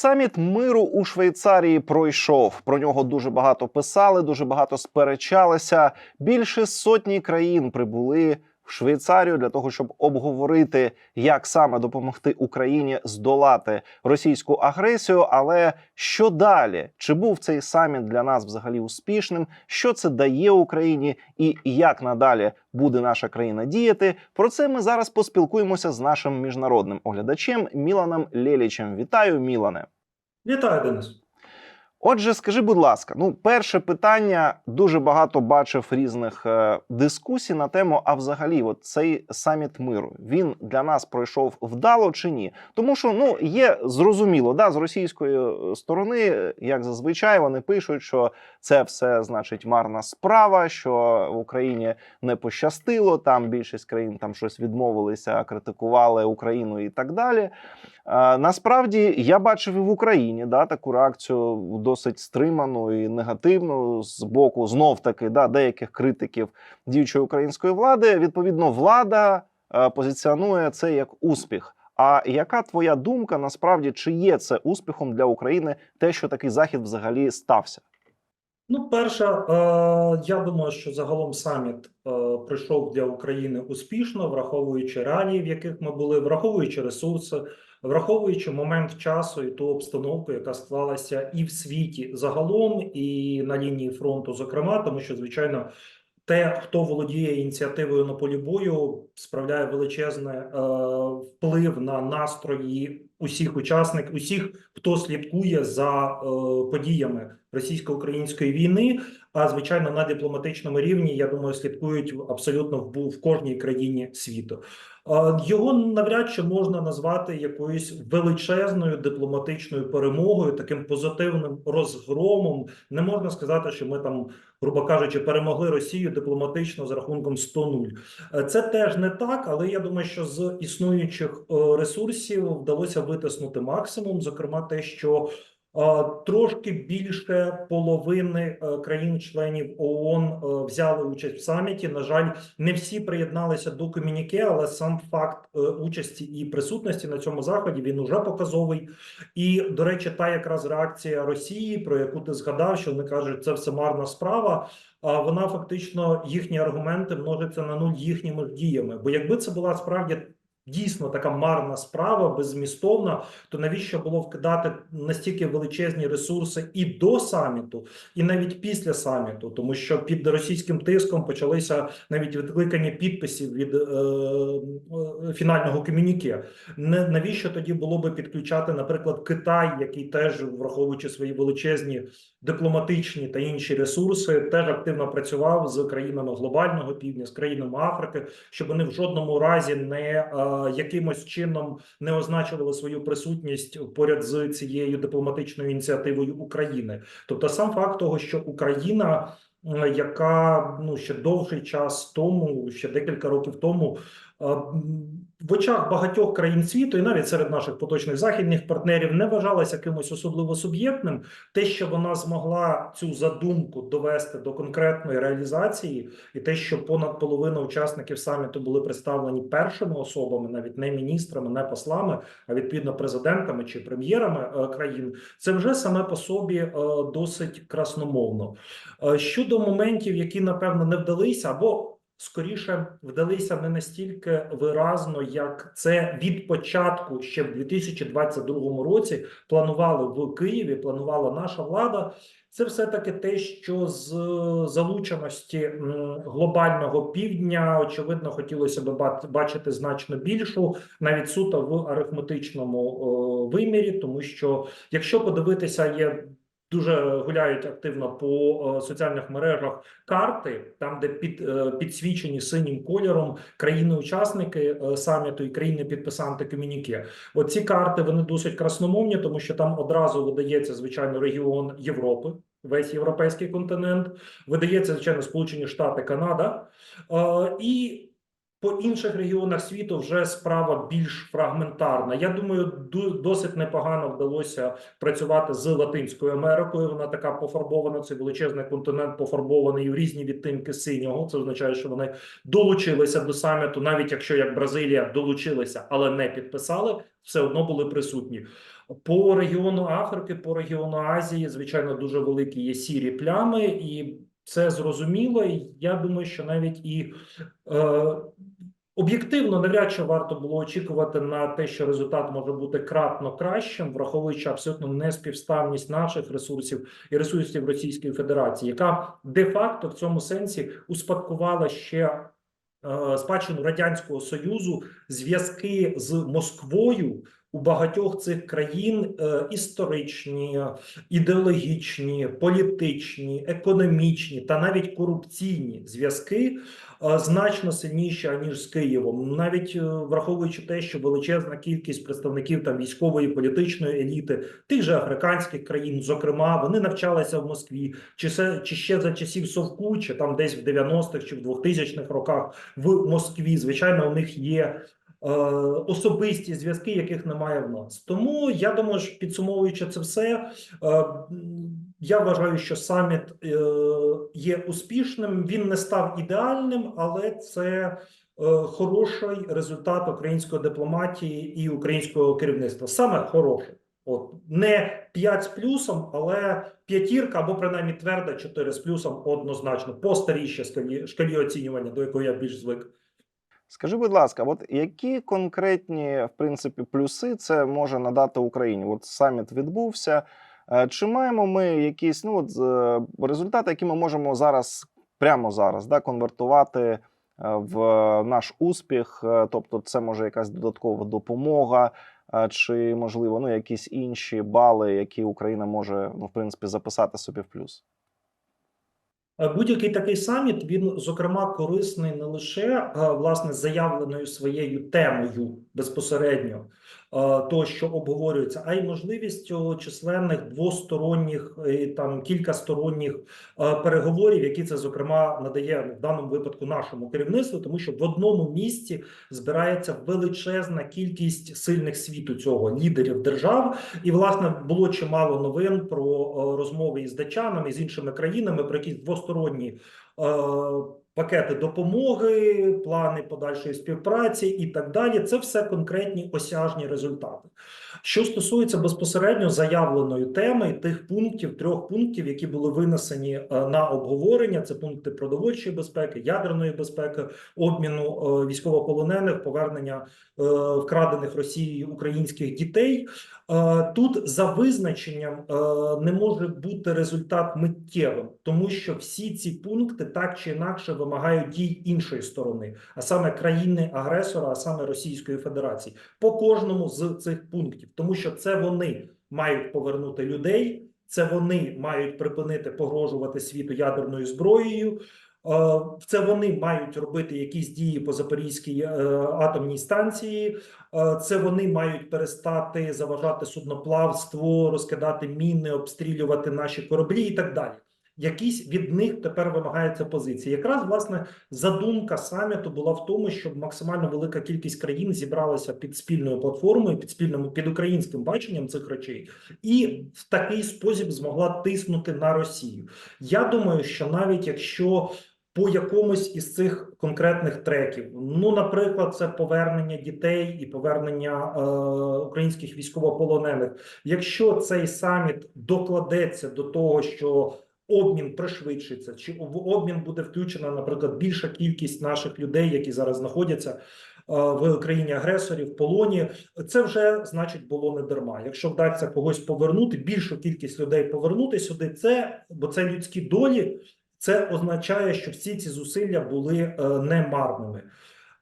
Саміт миру у Швейцарії пройшов. Про нього дуже багато писали, дуже багато сперечалися. Більше сотні країн прибули Швейцарію для того, щоб обговорити, як саме допомогти Україні здолати російську агресію. Але що далі? Чи був цей саміт для нас взагалі успішним? Що це дає Україні, і як надалі буде наша країна діяти? Про це ми зараз поспілкуємося з нашим міжнародним оглядачем Міланом Лєлічем. Вітаю, Мілане. Вітаю, Денис. Отже, скажи, будь ласка, ну, перше питання дуже багато бачив різних е, дискусій на тему. А взагалі, от цей саміт миру він для нас пройшов вдало чи ні? Тому що ну є зрозуміло, да, з російської е, сторони, як зазвичай, вони пишуть, що це все значить марна справа, що в Україні не пощастило. Там більшість країн там щось відмовилися, критикували Україну і так далі. Е, насправді я бачив і в Україні да, таку реакцію досить стриману і негативну з боку знов таки да, деяких критиків діючої української влади. Відповідно, влада е, позиціонує це як успіх. А яка твоя думка насправді чи є це успіхом для України те, що такий захід взагалі стався? Ну, перше, е, я думаю, що загалом саміт е, пройшов для України успішно, враховуючи реалії, в яких ми були, враховуючи ресурси, враховуючи момент часу і ту обстановку, яка склалася і в світі загалом, і на лінії фронту, зокрема, тому що, звичайно, те, хто володіє ініціативою на полі бою, справляє величезний е, вплив на настрої усіх учасників, усіх, хто слідкує за е, подіями російсько-української війни. А звичайно, на дипломатичному рівні, я думаю, слідкують абсолютно в, в кожній країні світу. Е, Його навряд чи можна назвати якоюсь величезною дипломатичною перемогою, таким позитивним розгромом. Не можна сказати, що ми там, грубо кажучи, перемогли Росію дипломатично з рахунком 100-0. Е, Це теж не так, але я думаю, що з існуючих е, ресурсів вдалося витиснути максимум, зокрема, те, що трошки більше половини е, країн-членів ООН е, взяли участь в саміті. На жаль, не всі приєдналися до комюніке, але сам факт е, участі і присутності на цьому заході він уже показовий. І до речі, та якраз реакція Росії, про яку ти згадав, що вони кажуть, це все марна справа. А вона фактично їхні аргументи множаться на нуль їхніми діями. Бо якби це була справді дійсно така марна справа, беззмістовна, то навіщо було вкидати настільки величезні ресурси і до саміту, і навіть після саміту, тому що під російським тиском почалися навіть відкликання підписів від е, е, фінального комюніке. Не навіщо тоді було би підключати, наприклад, Китай, який теж враховуючи свої величезні дипломатичні та інші ресурси, теж активно працював з країнами глобального півдня, з країнами Африки, щоб вони в жодному разі не е, якимось чином не означували свою присутність поряд з цією дипломатичною ініціативою України. Тобто, сам факт того, що Україна. е, Яка ну ще довший час тому, ще декілька років тому, в очах багатьох країн світу, і навіть серед наших поточних західних партнерів, не вважалася якимось особливо суб'єктним. Те, що вона змогла цю задумку довести до конкретної реалізації, і те, що понад половина учасників саміту були представлені першими особами, навіть не міністрами, не послами, а відповідно президентами чи прем'єрами е, країн, це вже саме по собі е, досить красномовно. Е, Щодо моментів, які напевно не вдалися, або скоріше вдалися не настільки виразно, як це від початку ще в 2022 році планували в Києві, планувала наша влада. Це все таки те, що з залученості глобального півдня очевидно хотілося б бачити значно більшу, навіть суто в арифметичному е, вимірі, тому що якщо подивитися, є дуже гуляють активно по е, соціальних мережах карти, там де під е, підсвічені синім кольором країни-учасники е, саміту і країни-підписанти комюніке. Оці карти вони досить красномовні, тому що там одразу видається звичайно регіон Європи. Весь європейський континент видається звичайно Сполучені Штати, Канада Е, і по інших регіонах світу вже справа більш фрагментарна. Я думаю, ду- досить непогано вдалося працювати з Латинською Америкою. Вона така пофарбована. Це величезний континент пофарбований у різні відтинки синього. Це означає, що вони долучилися до саміту, навіть якщо як Бразилія долучилися, але не підписали, все одно були присутні. По регіону Африки, по регіону Азії, звичайно, дуже великі є сірі плями, і це зрозуміло. І я думаю, що навіть і е, об'єктивно навряд чи варто було очікувати на те, що результат може бути кратно кращим, враховуючи абсолютно неспівставність наших ресурсів і ресурсів Російської Федерації, яка де-факто в цьому сенсі успадкувала ще е, спадщину радянського союзу зв'язки з Москвою. У багатьох цих країн е, історичні, ідеологічні, політичні, економічні та навіть корупційні зв'язки е, значно сильніші аніж з Києвом, навіть е, враховуючи те, що величезна кількість представників там військової політичної еліти тих же африканських країн, зокрема, вони навчалися в Москві, чи це чи ще за часів Совку, чи там десь в 90-х чи в 2000-х роках в Москві. Звичайно, у них є особисті зв'язки, яких немає в нас. Тому я думаю, що підсумовуючи це все, е, я вважаю, що саміт е, є успішним. Він не став ідеальним, але це е, хороший результат української дипломатії і українського керівництва. Саме хороший. От не 5 з плюсом, але п'ятірка або принаймні тверда 4 з плюсом однозначно по старішій шкалі, шкалі оцінювання, до якої я більш звик. Скажи, будь ласка, от які конкретні в принципі плюси це може надати Україні? От саміт відбувся. Е, Чи маємо ми якісь ну от е, результати, які ми можемо зараз, прямо зараз, да, конвертувати е, в наш успіх? Тобто, це може якась додаткова допомога, чи можливо ну якісь інші бали, які Україна може ну в принципі записати собі в плюс? Е, Будь-який такий саміт він зокрема корисний не лише е, власне заявленою своєю темою безпосередньо того, що обговорюється, а й можливістю численних двосторонніх і там кількасторонніх е, переговорів, які це зокрема надає в даному випадку нашому керівництву, тому що в одному місці збирається величезна кількість сильних світу цього лідерів держав, і власне було чимало новин про е, розмови із датчанами з іншими країнами про якісь двосторонні е, пакети допомоги, плани подальшої співпраці і так далі. Це все конкретні осяжні результати. Що стосується безпосередньо заявленої теми тих пунктів, трьох пунктів, які були винесені е, на обговорення, це пункти продовольчої безпеки, ядерної безпеки, обміну е, військовополонених, повернення е, вкрадених Росією українських дітей. Тут за визначенням не може бути результат миттєвим, тому що всі ці пункти так чи інакше вимагають дій іншої сторони, а саме країни-агресора, а саме Російської Федерації, по кожному з цих пунктів, тому що це вони мають повернути людей, це вони мають припинити погрожувати світу ядерною зброєю. Е, Це вони мають робити якісь дії по Запорізькій е, атомній станції. Е, Це вони мають перестати заважати судноплавству, розкидати міни, обстрілювати наші кораблі і так далі. Якісь від них тепер вимагається позиція. Якраз власне задумка саміту була в тому, щоб максимально велика кількість країн зібралася під спільною платформою, під спільним під українським баченням цих речей, і в такий спосіб змогла тиснути на Росію. Я думаю, що навіть якщо по якомусь із цих конкретних треків. Ну, наприклад, це повернення дітей і повернення е, українських військовополонених. Якщо цей саміт докладеться до того, що обмін пришвидшиться, чи в обмін буде включена, наприклад, більша кількість наших людей, які зараз знаходяться. е, В країні агресорі в полоні це вже значить було не дарма. Якщо вдасться когось повернути, більшу кількість людей повернути сюди, це бо це людські долі, це означає, що всі ці зусилля були е, не марними.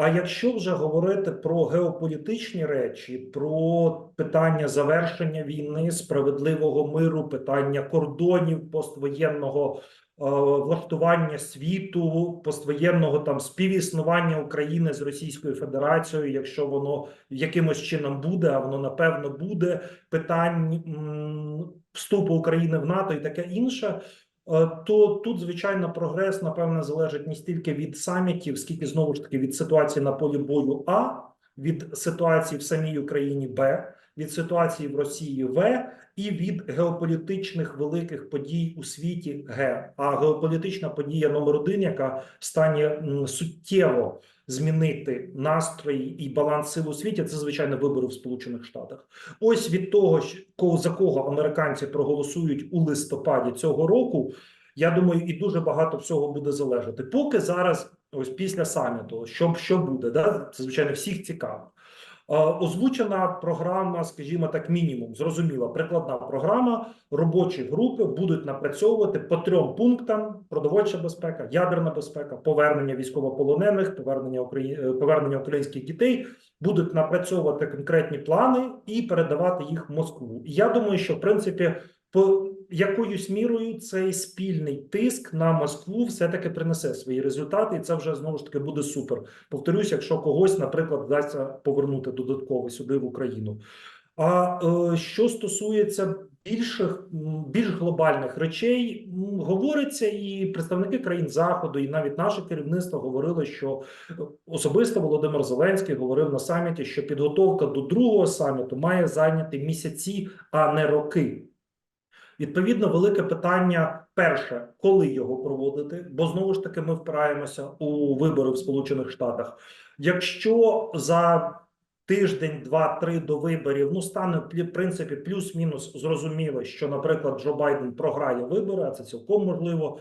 А якщо вже говорити про геополітичні речі, про питання завершення війни, справедливого миру, питання кордонів поствоєнного е, влаштування світу, поствоєнного там співіснування України з Російською Федерацією, якщо воно якимось чином буде, а воно напевно буде питань вступу України в НАТО і таке інше. Е, То тут, звичайно, прогрес напевне залежить не стільки від самітів, скільки знову ж таки від ситуації на полі бою, а від ситуації в самій Україні, Б, від ситуації в Росії В і від геополітичних великих подій у світі Г. А геополітична подія номер один, яка в стані суттєво змінити настрої і баланс сил у світі, це звичайно вибори в Сполучених Штатах. Ось від того, за кого американці проголосують у листопаді цього року. Я думаю, і дуже багато всього буде залежати. Поки зараз, ось після саміту, що, що буде, да? це звичайно всіх цікаво. Е, Озвучена програма, скажімо так, мінімум, зрозуміла, прикладна програма. Робочі групи будуть напрацьовувати по трьом пунктам: продовольча безпека, ядерна безпека, повернення військовополонених, повернення Украї... е, повернення українських дітей. Будуть напрацьовувати конкретні плани і передавати їх в Москву. І я думаю, що в принципі по якоюсь мірою цей спільний тиск на Москву все-таки принесе свої результати, і це вже знову ж таки буде супер. Повторюсь, якщо когось, наприклад, вдасться повернути додатково сюди в Україну. А е, що стосується більших, більш глобальних речей, говориться, і представники країн заходу, і навіть наше керівництво говорили, що е, особисто Володимир Зеленський говорив на саміті, що підготовка до другого саміту має зайняти місяці, а не роки. Відповідно, велике питання перше, коли його проводити, бо знову ж таки ми впираємося у вибори в Сполучених Штатах. Якщо за тиждень, два-три до виборів ну стане в принципі плюс-мінус зрозуміло, що, наприклад, Джо Байден програє вибори, а це цілком можливо.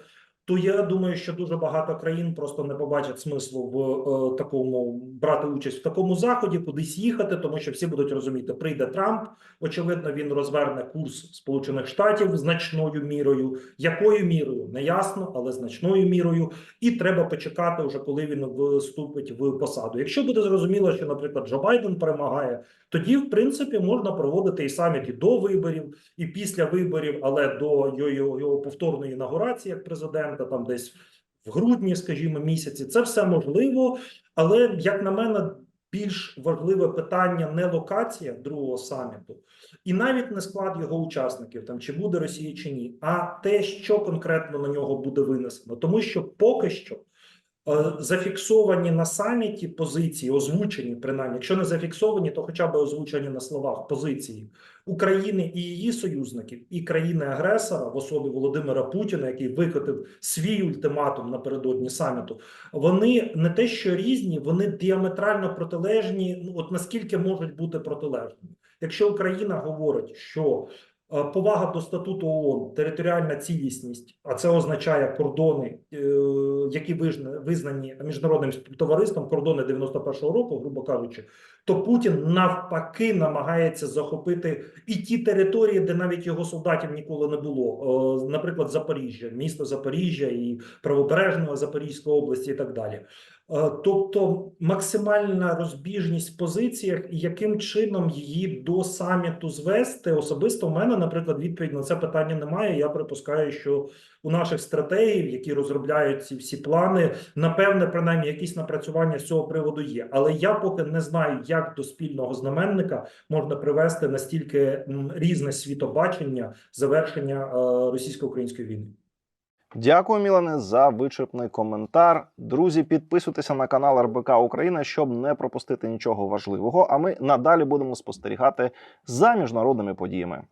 То я думаю, що дуже багато країн просто не побачать смислу в е, такому брати участь в такому заході, кудись їхати, тому що всі будуть розуміти, прийде Трамп. Очевидно, він розверне курс Сполучених Штатів значною мірою. Якою мірою не ясно, але значною мірою. І треба почекати, вже коли він вступить в посаду. Якщо буде зрозуміло, що, наприклад, Джо Байден перемагає, тоді в принципі можна проводити і саміт і до виборів, і після виборів, але до його, його, повторної інаугурації як президента, там десь в грудні, скажімо, місяці. Це все можливо, але як на мене. Більш важливе питання не локація другого саміту, і навіть не склад його учасників, там чи буде Росія чи ні, а те, що конкретно на нього буде винесено, тому що поки що зафіксовані на саміті позиції, озвучені принаймні, якщо не зафіксовані, то хоча б озвучені на словах позиції України і її союзників, і країни-агресора в особі Володимира Путіна, який викотив свій ультиматум напередодні саміту. Вони не те, що різні, вони діаметрально протилежні. Ну от наскільки можуть бути протилежними, якщо Україна говорить, що е, Повага до статуту ООН, територіальна цілісність, а це означає кордони, е, які визна- визнані міжнародним товариством, кордони 91-го року, грубо кажучи, то Путін навпаки намагається захопити і ті території, де навіть його солдатів ніколи не було. Е, Наприклад, Запоріжжя, місто Запоріжжя і правобережного Запорізької області, і так далі. Е, Тобто максимальна розбіжність в позиціях, і яким чином її до саміту звести, особисто в мене, наприклад, відповідь на це питання немає. Я припускаю, що у наших стратегів, які розробляють ці всі плани, напевне, принаймні якісь напрацювання з цього приводу є. Але я поки не знаю, як до спільного знаменника можна привести настільки різне світобачення завершення е, російсько-української війни. Дякую, Мілане, за вичерпний коментар. Друзі, підписуйтеся на канал РБК Україна, щоб не пропустити нічого важливого. А ми надалі будемо спостерігати за міжнародними подіями.